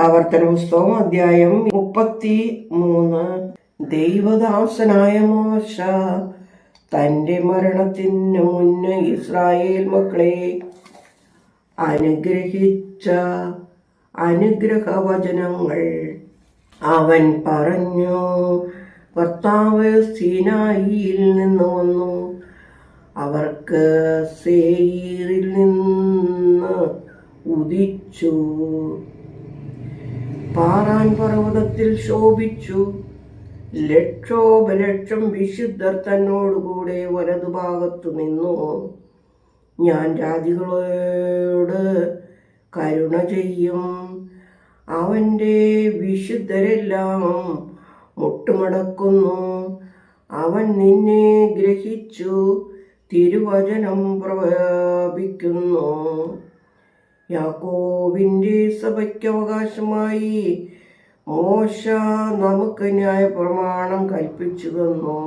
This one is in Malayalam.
ആവർത്തന പുസ്തകം അധ്യായം മുപ്പത്തി മൂന്ന് ദൈവദാസനായ മോശ തന്റെ മരണത്തിന് മുന്നേ ഇസ്രായേൽ മക്കളെ അനുഗ്രഹിച്ച അനുഗ്രഹവചനങ്ങൾ അവൻ പറഞ്ഞു ഭർത്താവ് സീനായിയിൽ നിന്ന് വന്നു. അവർക്ക് സേയിരിൽ നിന്ന് ഉദിച്ചു. പാറാൻ പർവതത്തിൽ ശോഭിച്ചു. ലക്ഷോപലക്ഷം വിശുദ്ധർ തന്നോടുകൂടെ വലതുഭാഗത്തു നിന്നു. ഞാൻ ജാതികളോട് കരുണ ചെയ്യും. അവന്റെ വിശുദ്ധരെല്ലാം മുട്ടുമടക്കുന്നു. അവൻ നിന്നെ ഗ്രഹിച്ചു തിരുവചനം പ്രവപിക്കുന്നു യാക്കോവിന്റെ സഭയ്ക്ക് അവകാശമായി മോശ നമുക്ക് ന്യായ പ്രമാണം കൽപ്പിച്ചു തന്നു.